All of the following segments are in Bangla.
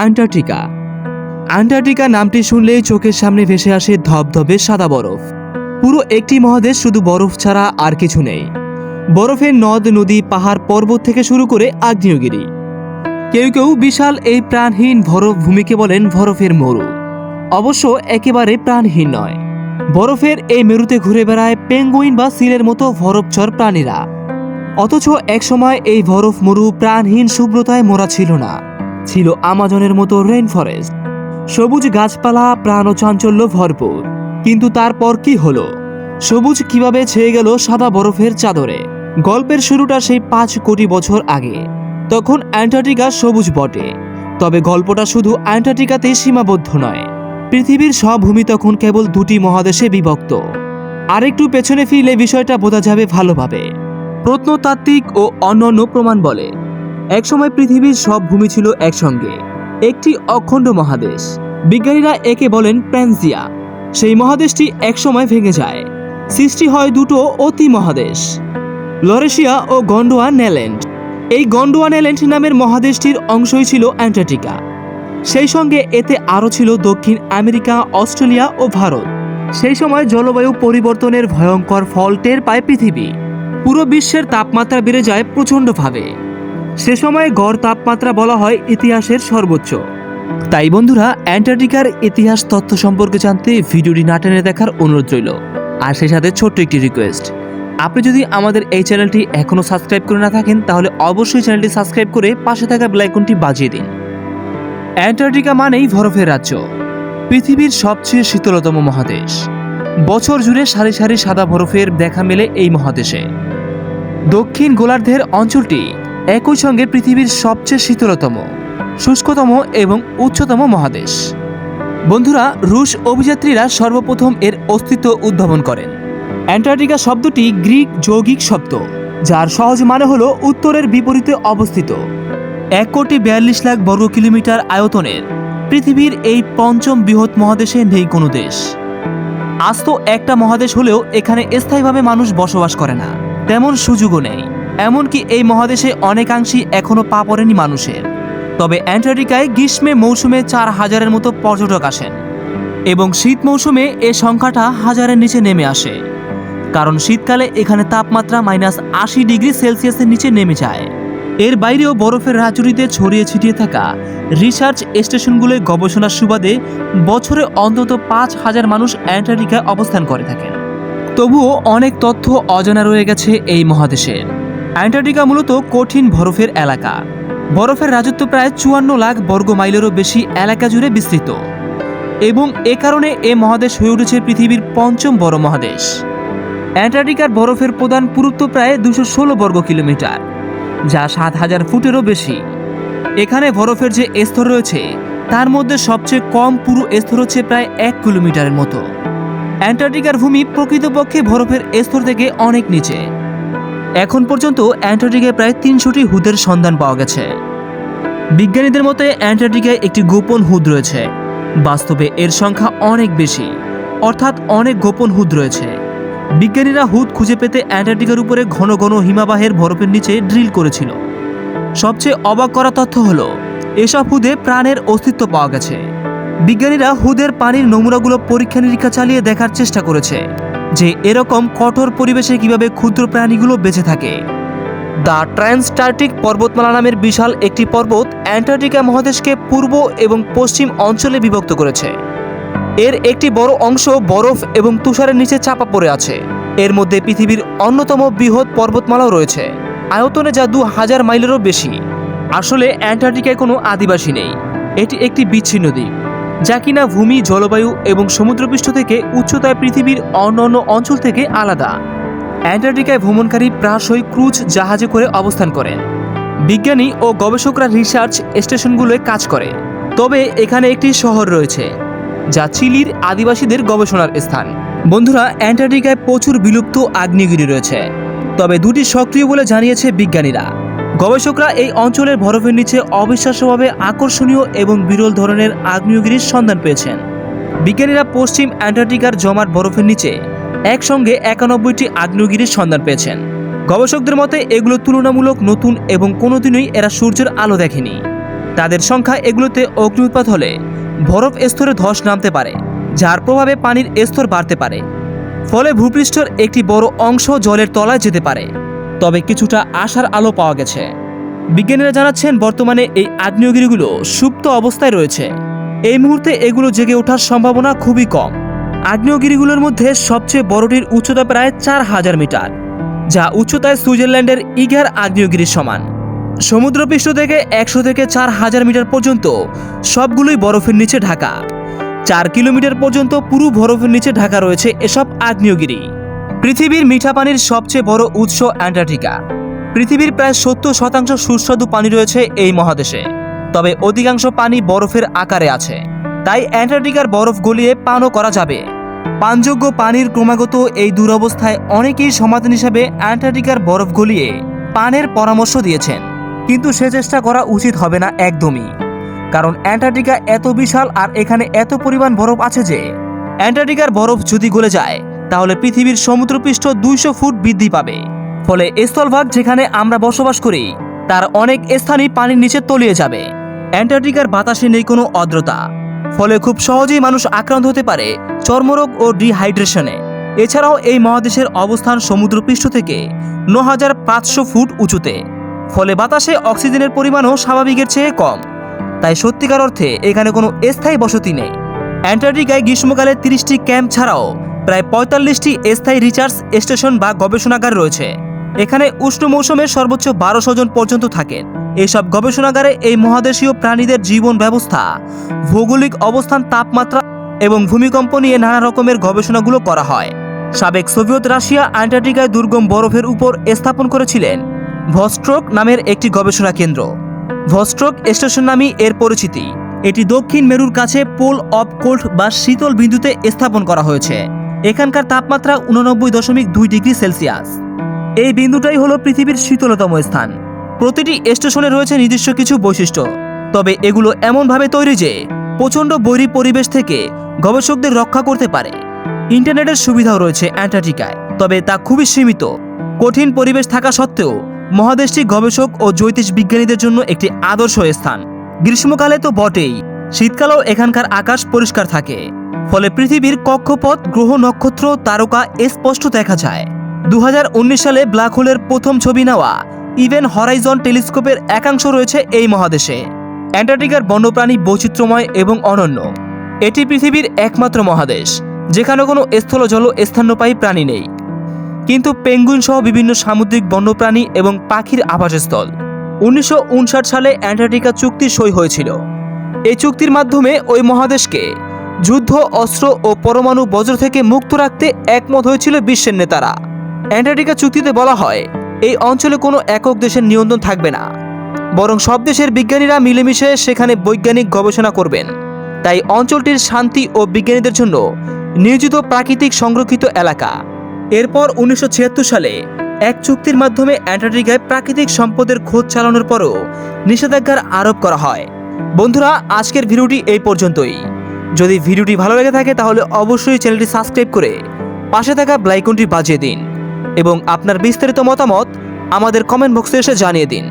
আন্টার্কটিকা। আন্টার্কটিকা নামটি শুনলেই চোখের সামনে ভেসে আসে ধবধবে সাদা বরফ। পুরো একটি মহাদেশ শুধু বরফ ছাড়া আর কিছু নেই। বরফের নদ, নদী, পাহাড় পর্বত থেকে শুরু করে আগ্নেয়গিরি। কেউ কেউ বিশাল এই প্রাণহীন বরফ ভূমিকে বলেন বরফের মরু। অবশ্য একেবারে প্রাণহীন নয়। বরফের এই মেরুতে ঘুরে বেড়ায় পেঙ্গুইন বা সিলের মতো বরফচর প্রাণীরা। অথচ একসময় এই বরফ মরু প্রাণহীন শুভ্রতায় মোড়া ছিল না। ছিল আমাজনের মতো রেইন ফরেস্ট সবুজ গাছপালা, প্রাণ ও চাঞ্চল্য ভরপুর। কিন্তু তারপর কি হলো? সবুজ কীভাবে ছেয়ে গেল সাদা বরফের চাদরে? গল্পের শুরুটা সেই পাঁচ কোটি বছর আগে। তখন অ্যান্টার্কটিকা সবুজ বটে। তবে গল্পটা শুধু অ্যান্টার্কটিকাতেই সীমাবদ্ধ নয়। পৃথিবীর সব ভূমি তখন কেবল দুটি মহাদেশে বিভক্ত। আরেকটু পেছনে ফিরলে বিষয়টা বোঝা যাবে ভালোভাবে। প্রত্নতাত্ত্বিক ও অন্যান্য প্রমাণ বলে। একসময় পৃথিবীর সব ভূমি ছিল একসঙ্গে। একটি অখণ্ড মহাদেশ। বিজ্ঞানীরা একে বলেন প্যানজিয়া। সেই মহাদেশটি একসময় ভেঙে যায়। সৃষ্টি হয় দুটো অতি মহাদেশ, লরেশিয়া ও গন্ডোয়ান নেল্যান্ড। এই গন্ডোয়ান আইল্যান্ড নামের মহাদেশটির অংশই ছিল অ্যান্টার্কটিকা। সেই সঙ্গে এতে আরও ছিল দক্ষিণ আমেরিকা, অস্ট্রেলিয়া ও ভারত। সেই সময় জলবায়ু পরিবর্তনের ভয়ঙ্কর ফল টের পায় পৃথিবী। পুরো বিশ্বের তাপমাত্রা বেড়ে যায় প্রচণ্ডভাবে। সে সময় গড় তাপমাত্রা বলা হয় ইতিহাসের সর্বোচ্চ। তাই বন্ধুরা, অ্যান্টার্কটিকার ইতিহাস তথ্য সম্পর্কে জানতে ভিডিওটি না টেনে দেখার অনুরোধ রইল। আর সেই সাথে ছোট্ট একটি রিকোয়েস্ট আপনি যদি আমাদের এই চ্যানেলটি এখনও সাবস্ক্রাইব করে না থাকেন, তাহলে অবশ্যই চ্যানেলটি সাবস্ক্রাইব করে পাশে থাকা বেলাইকনটি বাজিয়ে দিন। অ্যান্টার্কটিকা মানেই বরফের রাজ্য, পৃথিবীর সবচেয়ে শীতলতম মহাদেশ। বছর জুড়ে সারি সারি সাদা বরফের দেখা মেলে এই মহাদেশে। দক্ষিণ গোলার্ধের অঞ্চলটি একই সঙ্গে পৃথিবীর সবচেয়ে শীতলতম, শুষ্কতম এবং উচ্চতম মহাদেশ। বন্ধুরা, রুশ অভিযাত্রীরা সর্বপ্রথম এর অস্তিত্ব উদ্ভাবন করেন। অ্যান্টার্কটিকা শব্দটি গ্রিক যৌগিক শব্দ, যার সহজ মানে হল উত্তরের বিপরীতে অবস্থিত। এক কোটি বিয়াল্লিশ লাখ বর্গ কিলোমিটার আয়তনের পৃথিবীর এই পঞ্চম বৃহৎ মহাদেশে নেই কোনো দেশ। আস্ত একটা মহাদেশ হলেও এখানে স্থায়ীভাবে মানুষ বসবাস করে না, তেমন সুযোগও নেই। এমনকি এই মহাদেশে অনেকাংশেই এখনও পা পড়েনি মানুষের। তবে অ্যান্টার্কটিকায় গ্রীষ্মে মৌসুমে চার হাজারের মতো পর্যটক আসেন এবং শীত মৌসুমে এ সংখ্যাটা হাজারের নিচে নেমে আসে। কারণ শীতকালে এখানে তাপমাত্রা মাইনাস আশি ডিগ্রি সেলসিয়াসের নিচে নেমে যায়। এর বাইরেও বরফের রাজুরিতে ছড়িয়ে ছিটিয়ে থাকা রিসার্চ স্টেশনগুলোয় গবেষণার সুবাদে বছরে অন্তত পাঁচ হাজার মানুষ অ্যান্টার্কটিকায় অবস্থান করে থাকেন। তবুও অনেক তথ্য অজানা রয়ে গেছে এই মহাদেশের অ্যান্টার্কটিকা মূলত কঠিন বরফের এলাকা। বরফের রাজত্ব প্রায় চুয়ান্ন লাখ বর্গ মাইলেরও বেশি এলাকা জুড়ে বিস্তৃত। এবং এ কারণে এ মহাদেশ হয়ে উঠেছে পৃথিবীর পঞ্চম বড় মহাদেশ। অ্যান্টার্কটিকার বরফের প্রধান পুরুত্ব প্রায় দুশো ষোলো বর্গ কিলোমিটার, যা সাত হাজার ফুটেরও বেশি। এখানে বরফের যে স্তর রয়েছে, তার মধ্যে সবচেয়ে কম পুরু স্তর হচ্ছে প্রায় এক কিলোমিটারের মতো। অ্যান্টার্কটিকার ভূমি প্রকৃতপক্ষে বরফের স্তর থেকে অনেক নিচে। এখন পর্যন্ত অ্যান্টার্কটিকায় প্রায় তিনশোটি হুদের সন্ধান পাওয়া গেছে। বিজ্ঞানীদের মতে অ্যান্টার্কটিকায় একটি গোপন হুদ রয়েছে। বাস্তবে এর সংখ্যা অনেক বেশি, অর্থাৎ অনেক গোপন হুদ রয়েছে। বিজ্ঞানীরা হুদ খুঁজে পেতে অ্যান্টার্কটিকার উপরে ঘন ঘন হিমাবাহের বরফের নিচে ড্রিল করেছিল। সবচেয়ে অবাক করা তথ্য হলো, এসব হুদে প্রাণের অস্তিত্ব পাওয়া গেছে। বিজ্ঞানীরা হুদের পানির নমুনাগুলো পরীক্ষা নিরীক্ষা চালিয়ে দেখার চেষ্টা করেছে। যে এরকম কঠোর পরিবেশে কীভাবে ক্ষুদ্র প্রাণীগুলো বেঁচে থাকে। দ্য ট্রান্সটার্টিক পর্বতমালা নামের বিশাল একটি পর্বত অ্যান্টার্কটিকা মহাদেশকে পূর্ব এবং পশ্চিম অঞ্চলে বিভক্ত করেছে। এর একটি বড় অংশ বরফ এবং তুষারের নিচে চাপা পড়ে আছে। এর মধ্যে পৃথিবীর অন্যতম বৃহৎ পর্বতমালাও রয়েছে। আয়তনে যা দু হাজার মাইলেরও বেশি। আসলে অ্যান্টার্কটিকায় কোনো আদিবাসী নেই। এটি একটি বিচ্ছিন্ন দ্বীপ। যা কিনা ভূমি, জলবায়ু এবং সমুদ্রপৃষ্ঠ থেকে উচ্চতায় পৃথিবীর অন্যান্য অঞ্চল থেকে আলাদা। অ্যান্টার্কটিকায় ভ্রমণকারী প্রায়শই ক্রুজ জাহাজে করে অবস্থান করেন। বিজ্ঞানী ও গবেষকরা রিসার্চ স্টেশনগুলোয় কাজ করে। তবে এখানে একটি শহর রয়েছে, যা চিলির আদিবাসীদের গবেষণার স্থান। বন্ধুরা, অ্যান্টার্কটিকায় প্রচুর বিলুপ্ত আগ্নেয়গিরি রয়েছে। তবে দুটি সক্রিয় বলে জানিয়েছে বিজ্ঞানীরা। গবেষকরা এই অঞ্চলের বরফের নিচে অবিশ্বাস্যভাবে আকর্ষণীয় এবং বিরল ধরনের আগ্নেয়গিরির সন্ধান পেয়েছেন। বিজ্ঞানীরা পশ্চিম অ্যান্টার্কটিকার জমাট বরফের নিচে একসঙ্গে একানব্বইটি আগ্নেয়গিরির সন্ধান পেয়েছেন। গবেষকদের মতে, এগুলো তুলনামূলক নতুন এবং কোনোদিনই এরা সূর্যের আলো দেখেনি। তাদের সংখ্যা এগুলোতে অগ্নি হলে বরফ স্তরে ধস নামতে পারে, যার প্রভাবে পানির স্তর বাড়তে পারে। ফলে ভূপৃষ্ঠের একটি বড় অংশ জলের তলায় যেতে পারে। তবে কিছুটা আশার আলো পাওয়া গেছে। বিজ্ঞানীরা জানাচ্ছেন, বর্তমানে এই আগ্নেয়গিরিগুলো সুপ্ত অবস্থায় রয়েছে। এই মুহূর্তে এগুলো জেগে ওঠার সম্ভাবনা খুবই কম। আগ্নেয়গিরিগুলোর মধ্যে সবচেয়ে বড়টির উচ্চতা প্রায় চার হাজার মিটার, যা উচ্চতায় সুইজারল্যান্ডের ইগার আগ্নেয়গিরির সমান। সমুদ্রপৃষ্ঠ থেকে একশো থেকে চার হাজার মিটার পর্যন্ত সবগুলোই বরফের নিচে ঢাকা। চার কিলোমিটার পর্যন্ত পুরো বরফের নিচে ঢাকা রয়েছে এসব আগ্নেয়গিরি। পৃথিবীর মিঠা পানির সবচেয়ে বড় উৎস অ্যান্টার্কটিকা। পৃথিবীর প্রায় সত্তর শতাংশ সুস্বাদু পানি রয়েছে এই মহাদেশে। তবে অধিকাংশ পানি বরফের আকারে আছে। তাই অ্যান্টার্কটিকার বরফ গলিয়ে পানও করা যাবে। পানযোগ্য পানির ক্রমাগত এই দুরবস্থায় অনেকেই সমাধান হিসাবে অ্যান্টার্কটিকার বরফ গলিয়ে পানের পরামর্শ দিয়েছেন। কিন্তু সে চেষ্টা করা উচিত হবে না একদমই। কারণ অ্যান্টার্কটিকা এত বিশাল আর এখানে এত পরিমাণ বরফ আছে যে, অ্যান্টার্কটিকার বরফ যদি গলে যায় তাহলে পৃথিবীর সমুদ্রপৃষ্ঠ দুইশো ফুট বৃদ্ধি পাবে। ফলে স্থলভাগ যেখানে আমরা বসবাস করি, তার অনেক স্থানই পানির নিচে তলিয়ে যাবে। অ্যান্টার্কটিকার বাতাসে নেই কোনো অদ্রতা। ফলে খুব সহজেই মানুষ আক্রান্ত হতে পারে চর্মরোগ ও ডিহাইড্রেশনে। এছাড়াও এই মহাদেশের অবস্থান সমুদ্রপৃষ্ঠ থেকে ন হাজার পাঁচশো ফুট উঁচুতে। ফলে বাতাসে অক্সিজেনের পরিমাণও স্বাভাবিকের চেয়ে কম। তাই সত্যিকার অর্থে এখানে কোনো স্থায়ী বসতি নেই। অ্যান্টার্কটিকায় গ্রীষ্মকালে তিরিশটি ক্যাম্প ছাড়াও প্রায় পঁয়তাল্লিশটি স্থায়ী রিসার্চ স্টেশন বা গবেষণাগার রয়েছে। এখানে উষ্ণ মৌসুমে সর্বোচ্চ বারোশো জন পর্যন্ত থাকেন। এসব গবেষণাগারে এই মহাদেশীয় প্রাণীদের জীবন ব্যবস্থা, ভৌগোলিক অবস্থান, তাপমাত্রা এবং ভূমিকম্প নিয়ে নানা রকমের গবেষণাগুলো করা হয়। সাবেক সোভিয়েত রাশিয়া অ্যান্টার্কটিকায় দুর্গম বরফের উপর স্থাপন করেছিলেন ভস্ট্রোক নামের একটি গবেষণা কেন্দ্র। ভস্ট্রোক স্টেশন নামই এর পরিচিতি। এটি দক্ষিণ মেরুর কাছে পোল অফ কোল্ড বা শীতল বিন্দুতে স্থাপন করা হয়েছে। এখানকার তাপমাত্রা উননব্বই দশমিক দুই ডিগ্রি সেলসিয়াস। এই বিন্দুটাই হলো পৃথিবীর শীতলতম স্থান। প্রতিটি স্টেশনে রয়েছে নিজস্ব কিছু বৈশিষ্ট্য। তবে এগুলো এমনভাবে তৈরি যে প্রচণ্ড বৈরী পরিবেশ থেকে গবেষকদের রক্ষা করতে পারে। ইন্টারনেটের সুবিধাও রয়েছে অ্যান্টার্কটিকায়, তবে তা খুবই সীমিত। কঠিন পরিবেশ থাকা সত্ত্বেও মহাদেশটি গবেষক ও জ্যোতিষ বিজ্ঞানীদের জন্য একটি আদর্শ স্থান। গ্রীষ্মকালে তো বটেই, শীতকালেও এখানকার আকাশ পরিষ্কার থাকে। ফলে পৃথিবীর কক্ষপথ, গ্রহ নক্ষত্র, তারকা স্পষ্ট দেখা যায়। দু হাজার উনিশ সালে ব্ল্যাক হোলের প্রথম ছবি নেওয়া ইভেন হরাইজন টেলিস্কোপের একাংশ রয়েছে এই মহাদেশে। অ্যান্টার্কটিকার বন্যপ্রাণী বৈচিত্র্যময় এবং অনন্য। এটি পৃথিবীর একমাত্র মহাদেশ, যেখানে কোনো স্থল জল স্থানপায়ী প্রাণী নেই। কিন্তু পেঙ্গুইন সহ বিভিন্ন সামুদ্রিক বন্যপ্রাণী এবং পাখির আবাসস্থল। উনিশশো উনষাট সালে অ্যান্টার্কটিকা চুক্তি সই হয়েছিল। এই চুক্তির মাধ্যমে ওই মহাদেশকে যুদ্ধ, অস্ত্র ও পরমাণু বজ্র থেকে মুক্ত রাখতে একমত হয়েছিল বিশ্বের নেতারা। অ্যান্টার্কটিকা চুক্তিতে বলা হয়, এই অঞ্চলে কোনো একক দেশের নিয়ন্ত্রণ থাকবে না। বরং সব দেশের বিজ্ঞানীরা মিলেমিশে সেখানে বৈজ্ঞানিক গবেষণা করবেন। তাই অঞ্চলটির শান্তি ও বিজ্ঞানীদের জন্য নিয়োজিত প্রাকৃতিক সংরক্ষিত এলাকা। এরপর উনিশশো ছিয়াত্তর সালে এক চুক্তির মাধ্যমে অ্যান্টার্কটিকায় প্রাকৃতিক সম্পদের খোঁজ চালানোর পরও নিষেধাজ্ঞার আরোপ করা হয়। বন্ধুরা, আজকের ভিডিওটি এই পর্যন্তই। যদি ভিডিওটি ভালো লেগে থাকে তাহলে অবশ্যই চ্যানেলটি সাবস্ক্রাইব করে পাশে থাকা ব্লাইকনটি বাজিয়ে দিন এবং আপনার বিস্তারিত মতামত আমাদের কমেন্ট বক্সে এসে জানিয়ে দিন।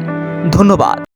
ধন্যবাদ।